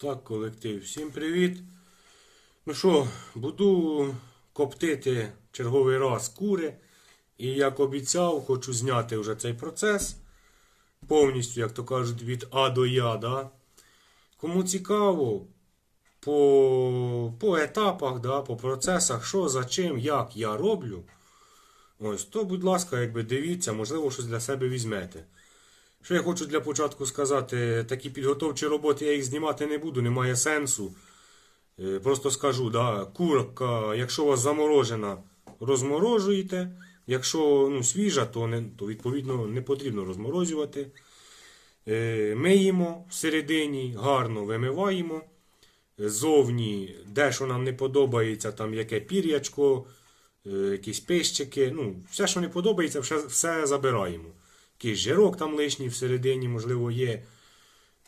Так, колектив, всім привіт. Ну що, буду коптити черговий раз кури. І як обіцяв, хочу зняти вже цей процес повністю, як то кажуть, від А до Я. Да? Кому цікаво, по, по етапах, да, по процесах, що за чим, як я роблю. Ось, то, будь ласка, якби дивіться, можливо, щось для себе візьмете. Що я хочу для початку сказати, такі підготовчі роботи я їх знімати не буду, немає сенсу. Е, Просто скажу, да, курка, якщо у вас заморожена, розморожуєте. Якщо ну, свіжа, то, не, то відповідно не потрібно розморозювати. Е, Миємо всередині, гарно вимиваємо. Зовні, де що нам не подобається, там яке пір'ячко, е, якісь пищики. Ну, все, що не подобається, все, все забираємо. Якийсь жирок там лишній всередині, можливо, є.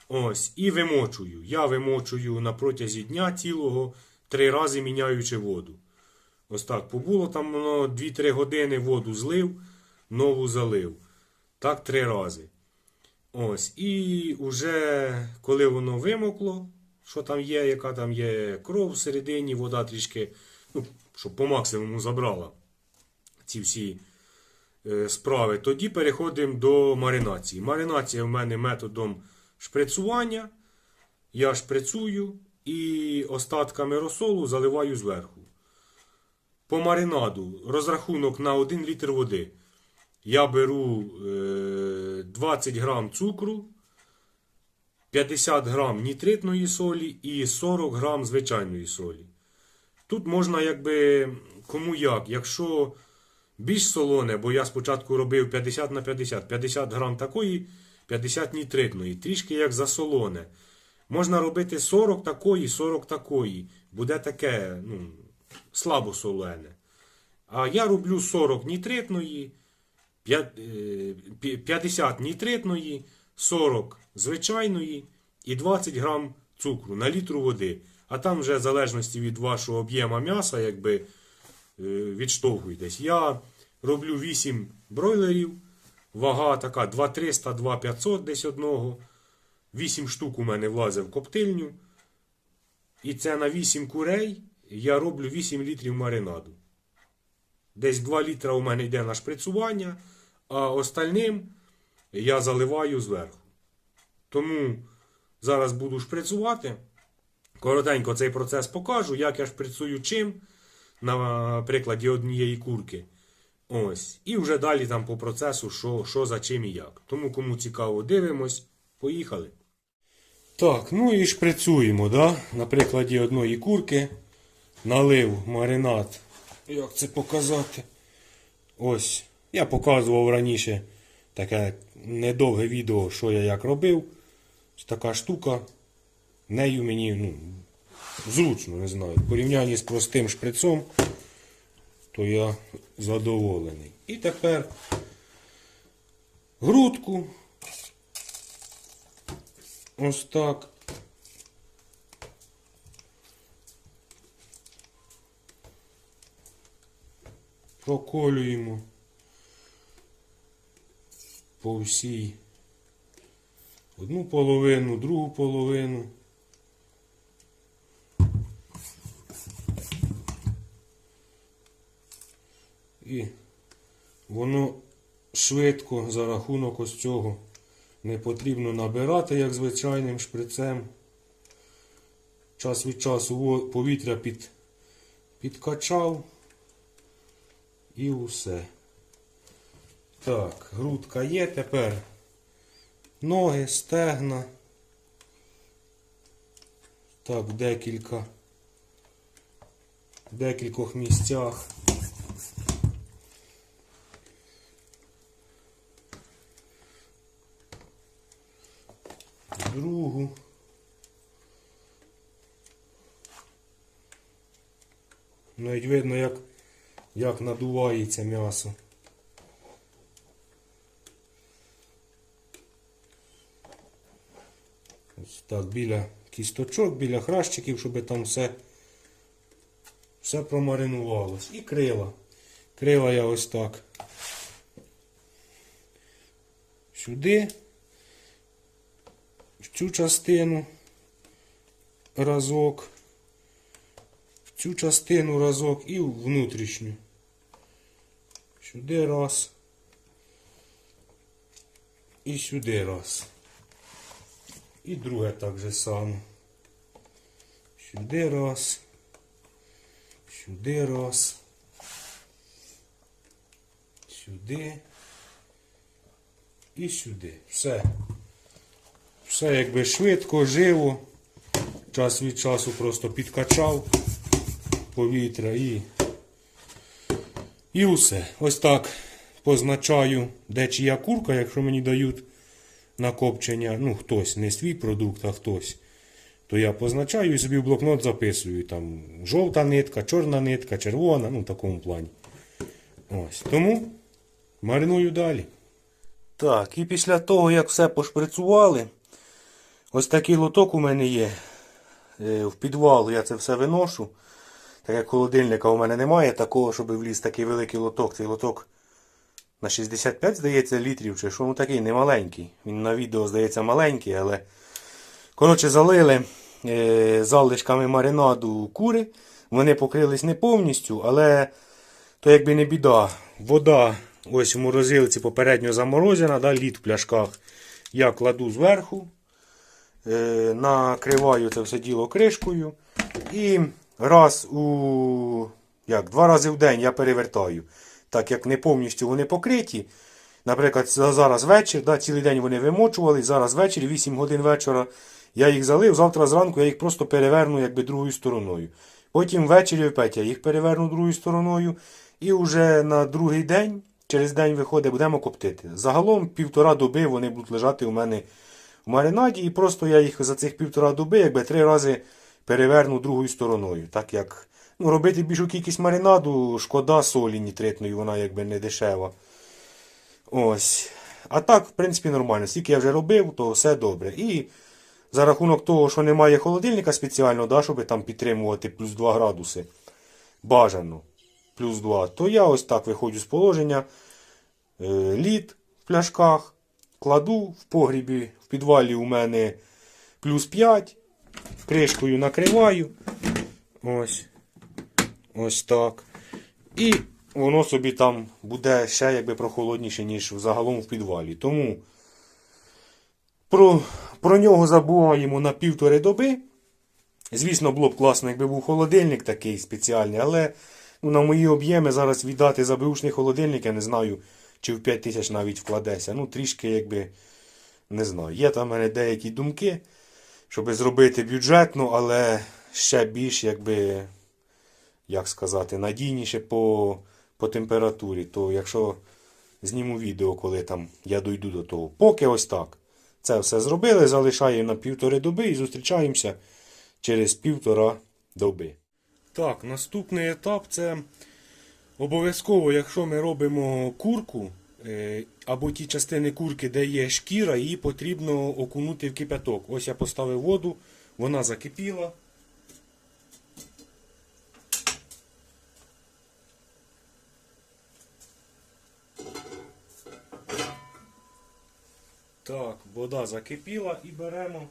Ось, і вимочую. Я вимочую на протязі дня цілого, три рази міняючи воду. Ось так побуло там воно 2-3 години воду злив, нову залив. Так три рази. Ось. І вже коли воно вимокло, що там є, яка там є кров всередині, вода трішки, ну, щоб по максимуму забрала ці всі справи, тоді переходимо до маринації. Маринація в мене методом шприцування. Я шприцую і остатками розсолу заливаю зверху. По маринаду розрахунок на 1 літр води. Я беру е, 20 грам цукру, 50 грам нітритної солі і 40 грам звичайної солі. Тут можна, якби, кому як. Якщо більш солоне, бо я спочатку робив 50 на 50, 50 грам такої, 50 нітритної, трішки як засолоне. Можна робити 40 такої, 40 такої. Буде таке, ну, слабо солене. А я роблю 40 нітритної, п'ят- е, пі- 50 нітритної, 40 звичайної і 20 грам цукру на літру води. А там вже в залежності від вашого об'єма м'яса, якби е, відштовхуйтесь. Я роблю 8 бройлерів, вага така 2300, 2500 десь одного. 8 штук у мене влазить в коптильню. І це на 8 курей я роблю 8 літрів маринаду. Десь 2 літра у мене йде на шприцування, а остальним я заливаю зверху. Тому зараз буду шприцувати. Коротенько цей процес покажу, як я шприцую чим на прикладі однієї курки. Ось. І вже далі там по процесу, що, що за чим і як. Тому кому цікаво, дивимось. Поїхали. Так, ну і шприцуємо, да? на прикладі одної курки. Налив маринад. Як це показати? Ось. Я показував раніше таке недовге відео, що я як робив. Ось така штука. Нею мені ну, зручно, не знаю. В порівнянні з простим шприцом, то я задоволений. І тепер грудку. Ось так. Проколюємо по всій одну половину, другу половину. І воно швидко за рахунок ось цього не потрібно набирати, як звичайним шприцем. Час від часу повітря під, підкачав і усе. Так, грудка є тепер. Ноги, стегна. Так, декілька. В декількох місцях. Другу. Навіть видно, як, як надувається м'ясо. Ось так, біля кісточок, біля хращиків, щоб там все, все промаринувалось. І крила. Крила я ось так. Сюди, в цю частину разок, в цю частину разок і в внутрішню. Сюди раз. І сюди раз. І друге так же само. Сюди раз. Сюди раз. Сюди. І сюди. Все. Все якби швидко, живо. Час від часу просто підкачав повітря і. І усе. Ось так позначаю, де чия курка, якщо мені дають на копчення, ну хтось, не свій продукт, а хтось. То я позначаю і собі в блокнот записую. Там жовта нитка, чорна нитка, червона, ну в такому плані. Ось. Тому мариную далі. Так, і після того, як все пошприцювали, ось такий лоток у мене є. Е, В підвал я це все виношу. Так як холодильника у мене немає такого, щоб вліз такий великий лоток. Цей лоток на 65, здається, літрів, чи що ну такий немаленький. Він на відео здається маленький, але. Коротше, залили е, залишками маринаду кури. Вони покрились не повністю, але то якби не біда. Вода ось в морозилці попередньо заморозена, да, лід в пляшках. Я кладу зверху, накриваю це все діло кришкою. І раз у як, два рази в день я перевертаю. Так як не повністю вони покриті. Наприклад, зараз вечір, да, цілий день вони вимочували, зараз вечір, 8 годин вечора. Я їх залив, завтра зранку я їх просто переверну якби другою стороною. Потім ввечері опять я їх переверну другою стороною. І вже на другий день, через день виходить, будемо коптити. Загалом півтора доби вони будуть лежати у мене в маринаді, і просто я їх за цих півтора доби якби три рази переверну другою стороною. Так як ну, робити більшу кількість маринаду, шкода солі нітритної, вона якби не дешева. Ось. А так, в принципі, нормально. Скільки я вже робив, то все добре. І за рахунок того, що немає холодильника спеціального, да, щоб там підтримувати плюс 2 градуси, бажано плюс 2, то я ось так виходжу з положення. Е, лід в пляшках, кладу в погрібі, підвалі у мене плюс 5, кришкою накриваю. Ось. Ось так. І воно собі там буде ще якби прохолодніше, ніж загалом в підвалі. Тому про, про нього забуваємо на півтори доби. Звісно, було б класно, якби був холодильник такий спеціальний, але ну, на мої об'єми зараз віддати за беушний холодильник, я не знаю, чи в 5 тисяч навіть вкладеться. Ну, трішки, якби, не знаю. Є там в мене деякі думки, щоб зробити бюджетно, але ще більш, якби, як сказати, надійніше по, по температурі. То якщо зніму відео, коли там я дойду до того. Поки ось так. Це все зробили, залишаємо на півтори доби і зустрічаємося через півтора доби. Так, наступний етап це обов'язково, якщо ми робимо курку або ті частини курки, де є шкіра, її потрібно окунути в кипяток. Ось я поставив воду, вона закипіла. Так, вода закипіла і беремо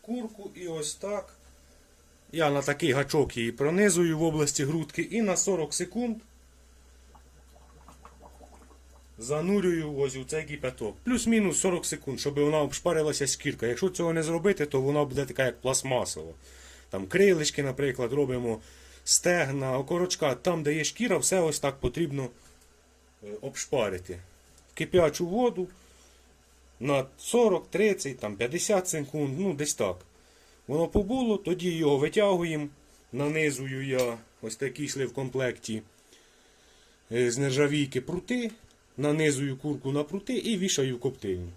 курку і ось так. Я на такий гачок її пронизую в області грудки і на 40 секунд занурюю ось у цей кипяток. Плюс-мінус 40 секунд, щоб вона обшпарилася шкірка. Якщо цього не зробити, то вона буде така як пластмасова. Там крилишки, наприклад, робимо стегна, окорочка. Там, де є шкіра, все ось так потрібно е, обшпарити. Кип'ячу воду на 40, 30, там 50 секунд, ну десь так. Воно побуло, тоді його витягуємо. Нанизую я ось такі йшли в комплекті е, з нержавійки прути. Нанизую курку на прути і вішаю в коптильню.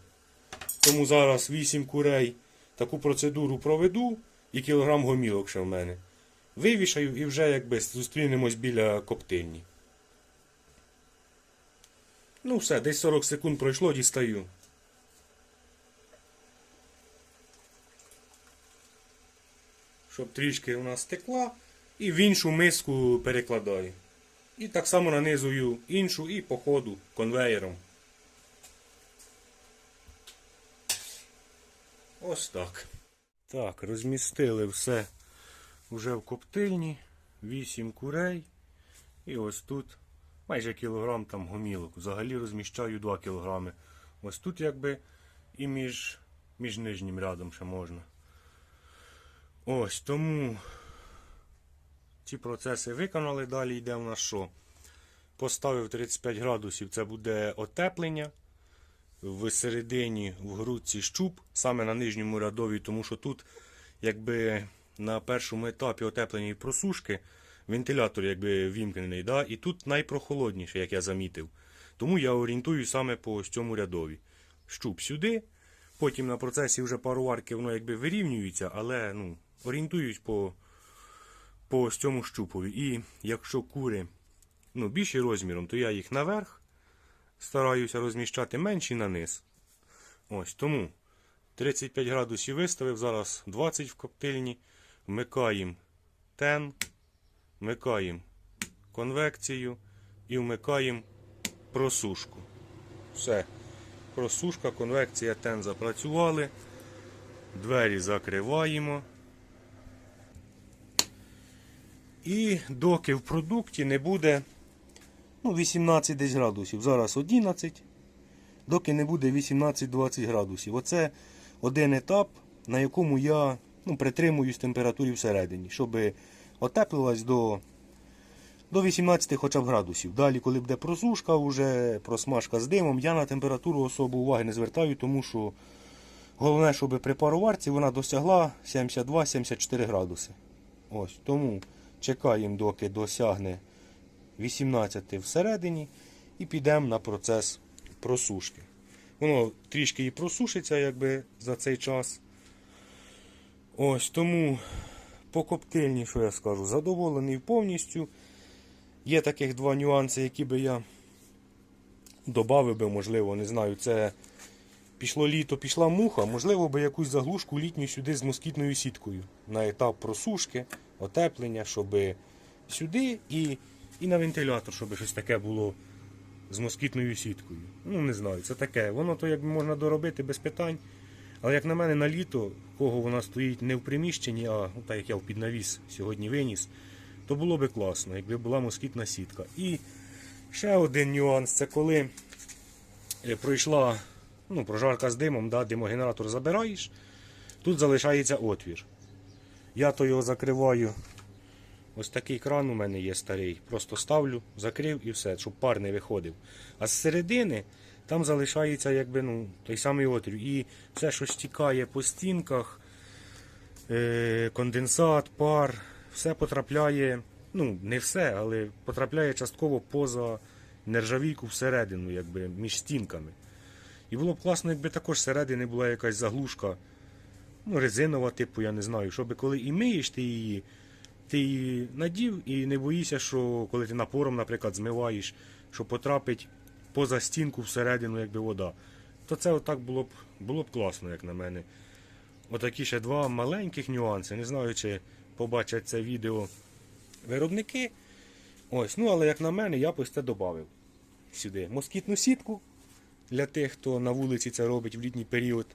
Тому зараз 8 курей таку процедуру проведу і кілограм гомілок ще в мене. Вивішаю і вже якби зустрінемось біля коптильні. Ну все, десь 40 секунд пройшло, дістаю. щоб трішки у нас текла, і в іншу миску перекладаю. І так само нанизую іншу і по ходу конвеєром. Ось так. Так, розмістили все вже в коптильні. 8 курей. І ось тут майже кілограм там гомілок. Взагалі розміщаю 2 кілограми. Ось тут якби і між, між нижнім рядом ще можна. Ось тому ці процеси виконали. Далі йде в нас що? Поставив 35 градусів, це буде отеплення. В середині в грудці щуп, саме на нижньому рядові, тому що тут, якби на першому етапі отеплення і просушки, вентилятор якби вімкнений, да? і тут найпрохолодніше, як я замітив. Тому я орієнтую саме по цьому рядові. Щуп сюди, потім на процесі вже пароварки воно якби вирівнюється, але ну, орієнтуюсь по, по ось цьому щупові. І якщо кури ну, більші розміром, то я їх наверх стараюся розміщати менші на низ. Ось тому 35 градусів виставив, зараз 20 в коптильні. Вмикаємо тен, вмикаємо конвекцію і вмикаємо просушку. Все. Просушка, конвекція, тен запрацювали. Двері закриваємо. І доки в продукті не буде ну, 18 десь градусів. Зараз 11, доки не буде 18-20 градусів. Оце один етап, на якому я ну, притримуюсь температурі всередині, щоб отеплилась до, до 18 хоча б градусів. Далі, коли буде просушка, вже просмажка з димом, я на температуру особо уваги не звертаю, тому що головне, щоб при пароварці вона досягла 72-74 градуси. Ось, Тому чекаємо, доки досягне 18 всередині і підемо на процес просушки. Воно трішки і просушиться якби за цей час. Ось тому по коптильні, що я скажу, задоволений повністю. Є таких два нюанси, які би я додав би, можливо, не знаю, це пішло літо, пішла муха, можливо, би якусь заглушку літню сюди з москітною сіткою на етап просушки, отеплення, щоб сюди і і на вентилятор, щоб щось таке було з москітною сіткою. Ну, не знаю, це таке. Воно то як можна доробити без питань. Але як на мене на літо, кого вона стоїть не в приміщенні, а ну, так як я в піднавіс сьогодні виніс, то було би класно, якби була москітна сітка. І ще один нюанс це коли е, пройшла ну, прожарка з димом, да, димогенератор забираєш, тут залишається отвір. Я то його закриваю Ось такий кран у мене є старий. Просто ставлю, закрив і все, щоб пар не виходив. А з середини там залишається якби, ну, той самий отвір. І все, що стікає по стінках, е- конденсат, пар, все потрапляє, ну, не все, але потрапляє частково поза нержавійку всередину, якби, між стінками. І було б класно, якби також всередини була якась заглушка, ну, резинова, типу, я не знаю, щоб коли і миєш ти її ти її надів і не боїшся, що коли ти напором, наприклад, змиваєш, що потрапить поза стінку всередину, якби вода. То це отак було б було б класно, як на мене. Отакі ще два маленьких нюанси. Не знаю, чи побачать це відео виробники. Ось, ну але як на мене, я б ось це додав сюди. Москітну сітку для тих, хто на вулиці це робить в літній період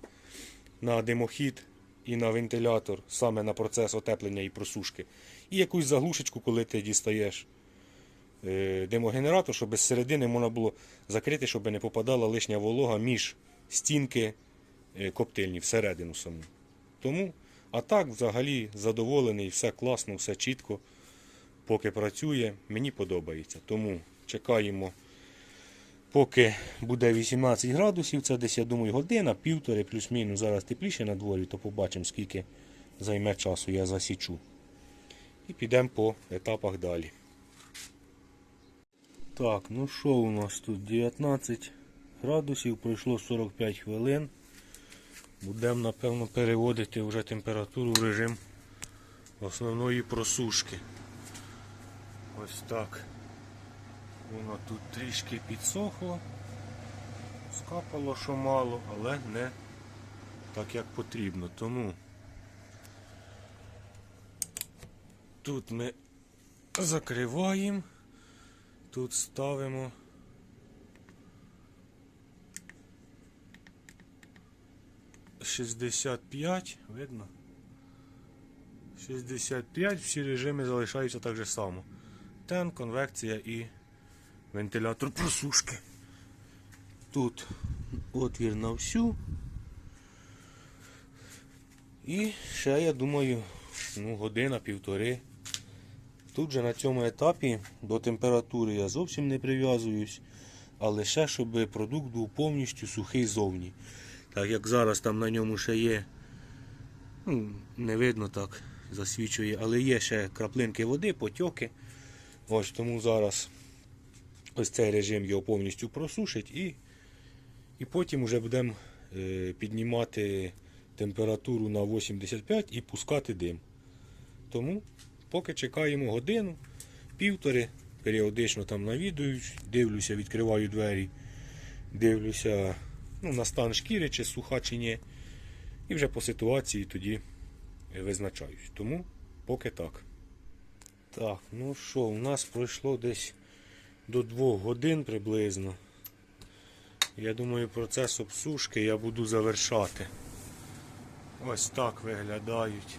на димохід і на вентилятор, саме на процес отеплення і просушки. І якусь заглушечку, коли ти дістаєш е, димогенератор, щоб з середини можна було закрити, щоб не попадала лишня волога між стінки е, коптильні всередину саму. Тому, а так, взагалі, задоволений, все класно, все чітко, поки працює, мені подобається. Тому чекаємо. Поки буде 18 градусів, це десь, я думаю, година, півтори, плюс-мінус. Зараз тепліше на дворі, то побачимо, скільки займе часу, я засічу. І підемо по етапах далі. Так, ну що у нас тут? 19 градусів, пройшло 45 хвилин. Будемо, напевно, переводити вже температуру в режим основної просушки. Ось так. Воно тут трішки підсохло, скапало що мало, але не так як потрібно. Тому тут ми закриваємо, тут ставимо. Шістдесят п'ять, видно? 65, всі режими залишаються так же само. Тен, конвекція і вентилятор просушки. Тут отвір на всю. І ще, я думаю, ну, година-півтори. Тут же на цьому етапі до температури я зовсім не прив'язуюсь, а лише щоб продукт був повністю сухий зовні. Так як зараз там на ньому ще є, ну, не видно так, засвічує, але є ще краплинки води, потьоки. Ось тому зараз ось цей режим його повністю просушить і, і потім вже будемо е, піднімати температуру на 85 і пускати дим. Тому поки чекаємо годину, півтори, періодично там навідуюсь, дивлюся, відкриваю двері, дивлюся ну, на стан шкіри, чи суха, чи ні. І вже по ситуації тоді визначаюсь. Тому поки так. Так, ну що, у нас пройшло десь до двох годин приблизно. Я думаю, процес обсушки я буду завершати. Ось так виглядають.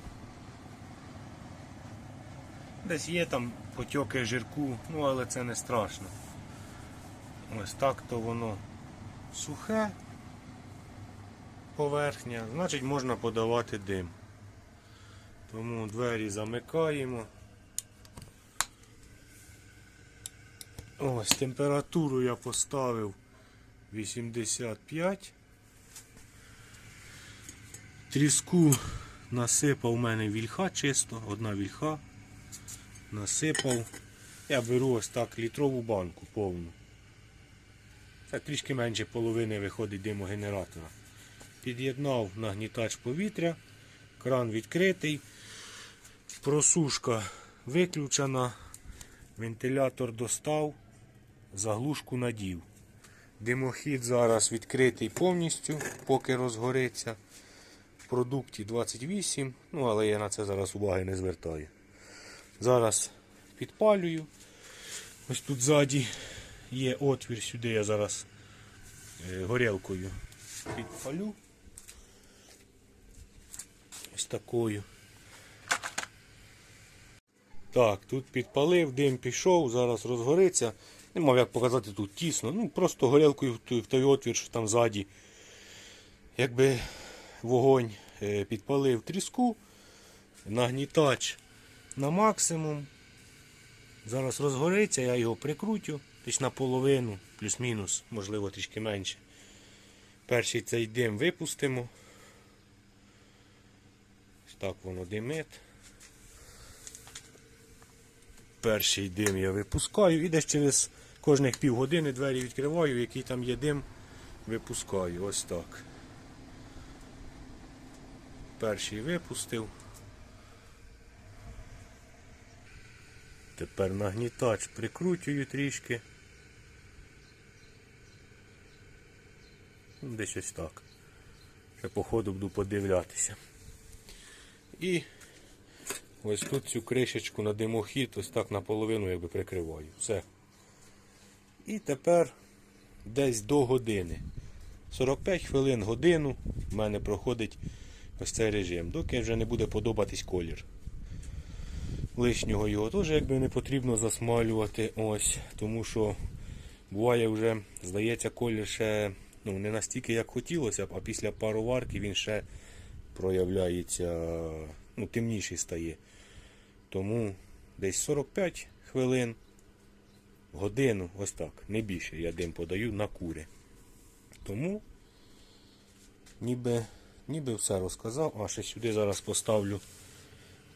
Десь є там потьоки жирку, ну але це не страшно. Ось так то воно сухе поверхня, значить можна подавати дим. Тому двері замикаємо. Ось температуру я поставив 85. Тріску насипав у мене вільха чисто, одна вільха. Насипав. Я беру ось так літрову банку повну. Це трішки менше половини виходить димогенератора. Під'єднав нагнітач повітря, кран відкритий, просушка виключена, вентилятор достав, заглушку надів. Димохід зараз відкритий повністю, поки розгориться. В продукті 28, ну але я на це зараз уваги не звертаю. Зараз підпалюю. Ось тут ззаді є отвір, сюди я зараз е, горілкою підпалю. Ось такою. Так, тут підпалив, дим пішов, зараз розгориться. Не мав як показати тут тісно. Ну, просто горілкою в той, отвір, що там ззаді. Якби вогонь е, підпалив тріску, нагнітач на максимум. Зараз розгориться, я його прикрутю десь наполовину, плюс-мінус, можливо трішки менше. Перший цей дим випустимо. Так воно димить. Перший дим я випускаю і десь через кожних півгодини двері відкриваю, який там є дим, випускаю. Ось так. Перший випустив. Тепер нагнітач прикручую трішки. Десь ось так. Ще по ходу буду подивлятися. І ось тут цю кришечку на димохід ось так наполовину якби прикриваю. Все. І тепер десь до години. 45 хвилин годину в мене проходить ось цей режим, доки вже не буде подобатись колір. Лишнього його теж якби не потрібно засмалювати, ось, тому що буває вже, здається, колір ще ну, не настільки, як хотілося а після пароварки він ще проявляється, ну, темніший стає. Тому десь 45 хвилин, годину, ось так, не більше я дим подаю на кури. Тому ніби, ніби все розказав, а ще сюди зараз поставлю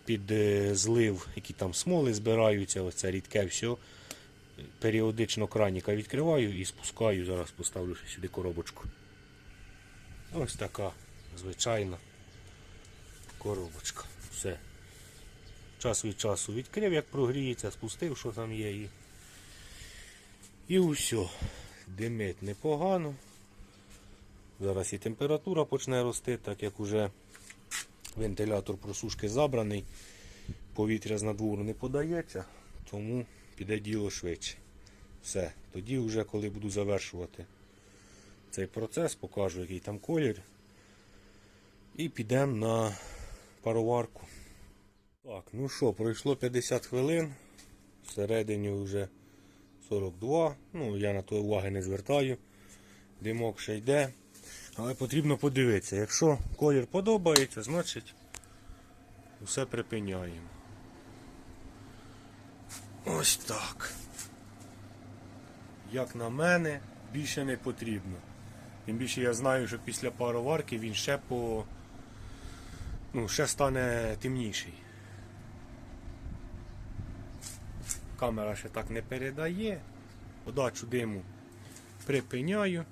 під е, злив, які там смоли збираються, оце рідке все. Періодично краніка відкриваю і спускаю, зараз поставлю ще сюди коробочку. Ось така звичайна коробочка. Все. Час від часу відкрив, як прогріється, спустив, що там є. І, і все. Димить непогано. Зараз і температура почне рости, так як уже вентилятор просушки забраний, повітря з надвору не подається, тому піде діло швидше. Все. Тоді вже коли буду завершувати цей процес, покажу, який там колір. І підемо на пароварку. Так, ну що, пройшло 50 хвилин. Всередині вже 42. Ну, я на то уваги не звертаю. Димок ще йде. Але потрібно подивитися. Якщо колір подобається, значить все припиняємо. Ось так. Як на мене, більше не потрібно. Тим більше я знаю, що після пароварки він ще по. Ну, ще стане темніший. Камера ще так не передає. Подачу диму припиняю.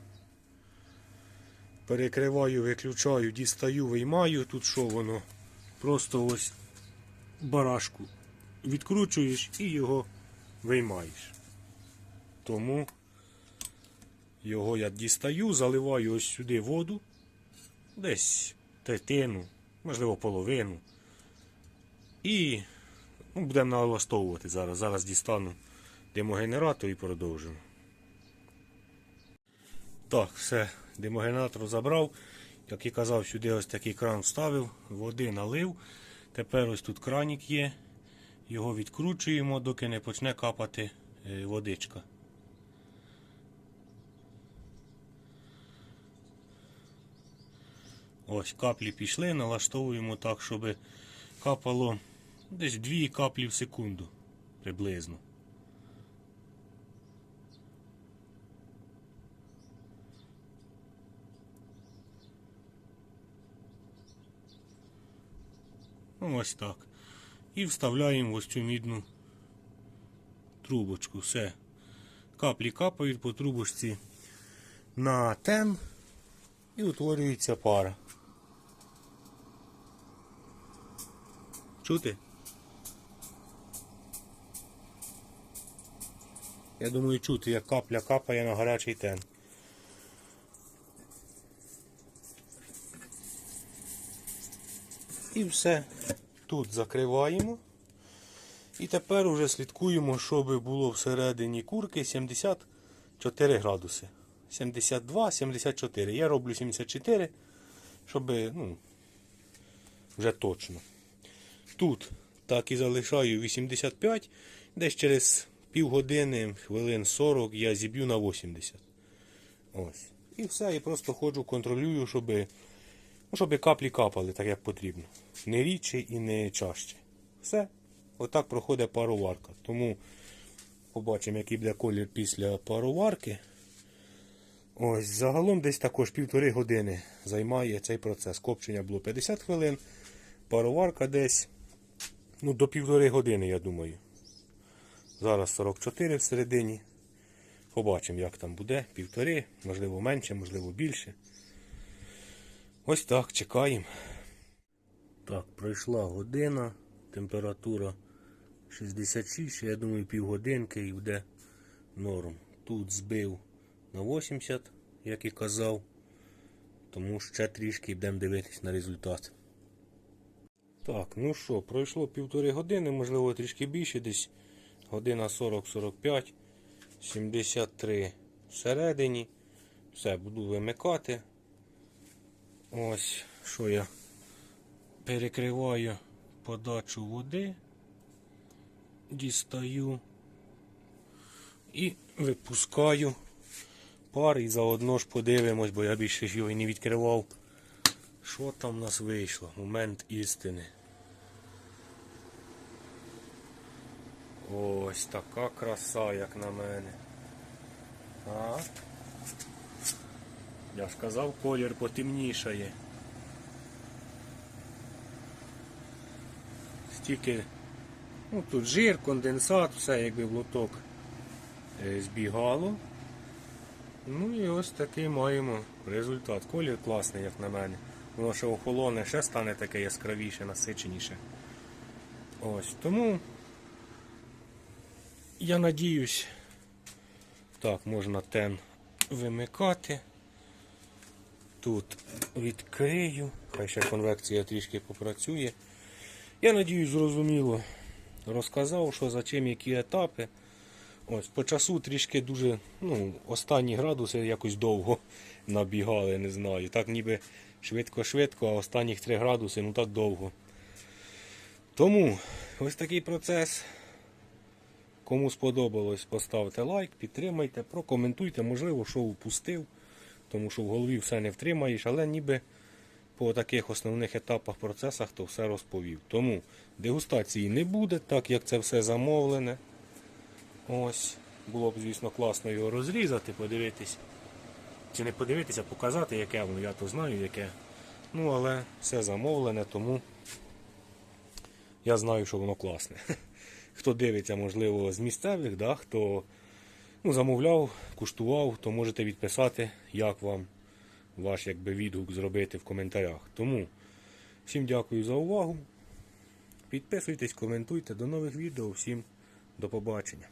Перекриваю, виключаю, дістаю, виймаю. Тут що воно? Просто ось барашку відкручуєш і його виймаєш. Тому його я дістаю, заливаю ось сюди воду, десь третину, можливо, половину. І ну, будемо налаштовувати зараз. Зараз дістану димогенератор і продовжимо. Так, все, димогенератор забрав. Як і казав, сюди ось такий кран вставив, води налив. Тепер ось тут кранік є. Його відкручуємо, доки не почне капати е, водичка. Ось каплі пішли, налаштовуємо так, щоб капало десь 2 каплі в секунду приблизно. Ну, Ось так. І вставляємо ось цю мідну трубочку. Все. Каплі капають по трубочці на тен і утворюється пара. Чути? Я думаю, чути, як капля капає на гарячий тен. І все. Тут закриваємо. І тепер уже слідкуємо, щоб було всередині курки 74 градуси. 72, 74. Я роблю 74, щоб ну, вже точно. Тут так і залишаю 85. Десь через півгодини, хвилин 40 я зіб'ю на 80. Ось. І все, і просто ходжу, контролюю, щоб, ну, щоб каплі капали так, як потрібно. Не рідше і не чаще. Все. Отак проходить пароварка. Тому побачимо, який буде колір після пароварки. Ось, загалом десь також півтори години займає цей процес. Копчення було 50 хвилин, пароварка десь ну, до півтори години, я думаю. Зараз 44 всередині. Побачимо, як там буде. Півтори, можливо менше, можливо більше. Ось так, чекаємо. Так, пройшла година, температура 66, я думаю, півгодинки і буде норм. Тут збив на 80, як і казав. Тому ще трішки будемо дивитись на результат. Так, ну що, пройшло півтори години, можливо трішки більше, десь година 40-45, 73 всередині. Все, буду вимикати. Ось, що я перекриваю подачу води, дістаю і випускаю пар і заодно ж подивимось, бо я більше його і не відкривав. Що там у нас вийшло? Момент істини. Ось така краса, як на мене. А? Я ж казав, колір потемнішає. Стільки, ну тут жир, конденсат, все якби в лоток е, збігало. Ну і ось такий маємо результат. Колір класний, як на мене. Воно ще охолоне, ще стане таке яскравіше, насиченіше. Ось, тому я надіюсь, так, можна тен вимикати. Тут відкрию, хай ще конвекція трішки попрацює. Я надіюсь, зрозуміло розказав, що за чим, які етапи. Ось, по часу трішки дуже, ну, останні градуси якось довго набігали, не знаю. Так ніби швидко-швидко, а останніх 3 градуси, ну так довго. Тому ось такий процес. Кому сподобалось, поставте лайк, підтримайте, прокоментуйте, можливо, що упустив, тому що в голові все не втримаєш, але ніби по таких основних етапах процесах то все розповів. Тому дегустації не буде, так як це все замовлене. Ось, було б, звісно, класно його розрізати, подивитись. Чи не подивитися, показати, яке воно, я то знаю, яке. Ну, але все замовлене, тому я знаю, що воно класне. Хто дивиться, можливо, з місцевих, да, хто ну, замовляв, куштував, то можете відписати, як вам ваш якби, відгук зробити в коментарях. Тому всім дякую за увагу. Підписуйтесь, коментуйте. До нових відео. Всім до побачення.